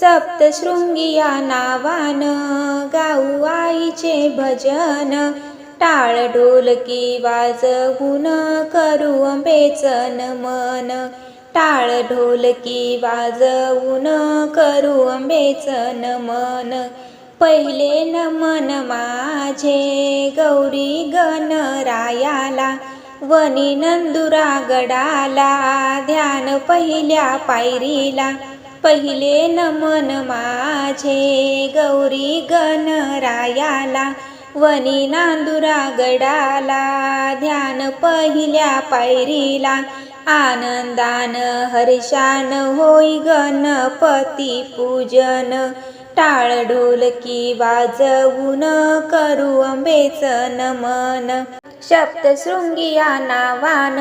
सप्तशृंगी या नावान गाऊ आईचे भजन. टाळ ढोलकी वाजवून करू अंबेचन मन टाळ ढोलकी वाजवून करू अंबेचन मन पहिले नमन माझे गौरी गणरायाला वनी नंदुरा गडाला ध्यान पहिल्या पायरीला. पहिले नमन माझे. गौरी गणरायाला वनी नांदुरा गडाला ध्यान पहिल्या पायरीला आनंदान हर्षान होई गणपती पूजन. टाळ ढोलकी वाजवून करू अंबेच नमन. सप्तशृंगी या नावान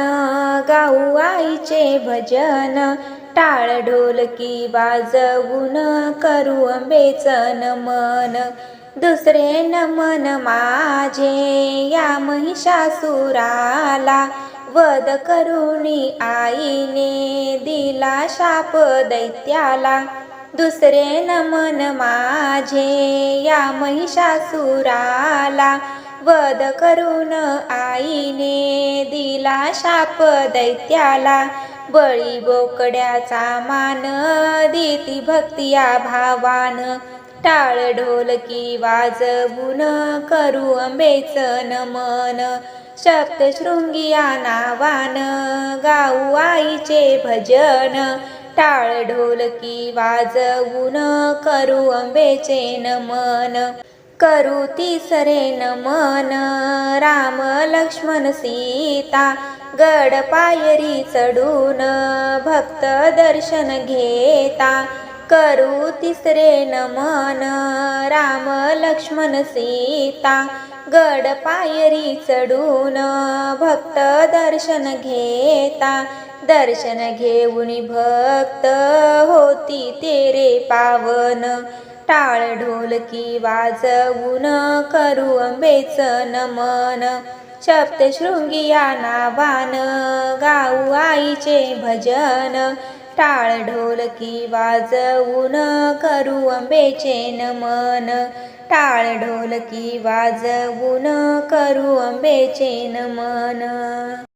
गाऊ आईचे भजन टाळ ढोलकी वाजवून करू बेचन मन. दुसरे नमन माझे या महिषासुराला वध करुणी आईने दिला शाप दैत्याला. दुसरे नमन माझे या महिषासुराला वध करून आईने दिला शाप दैत्याला. बळी बोकड्याचा मान देती भक्ती या भावान. टाळ ढोलकी वाजवून करू अंबेच नमन. सप्तशृंगी नावान गाऊ आईचे भजन. टाळ ढोलकी वाजवून करू अंबेचे नमन. करू तिसरे नमन. राम लक्ष्मण सीता गड पायरी चढून भक्त दर्शन घेता. करू तिसरे नमन. राम लक्ष्मण सीता गड पायरी चढून भक्त दर्शन घेता. दर्शन घेऊन भक्त होती तेरे पावन. टाळ ढोलकी वाजवून करू अंबेच नमन. सप्तशृंगी या नावान गाऊ आईचे भजन. टाळ ढोलकी वाजवून करू अंबेचे नमन. टाळ ढोलकी वाजवून करू अंबेचे नमन.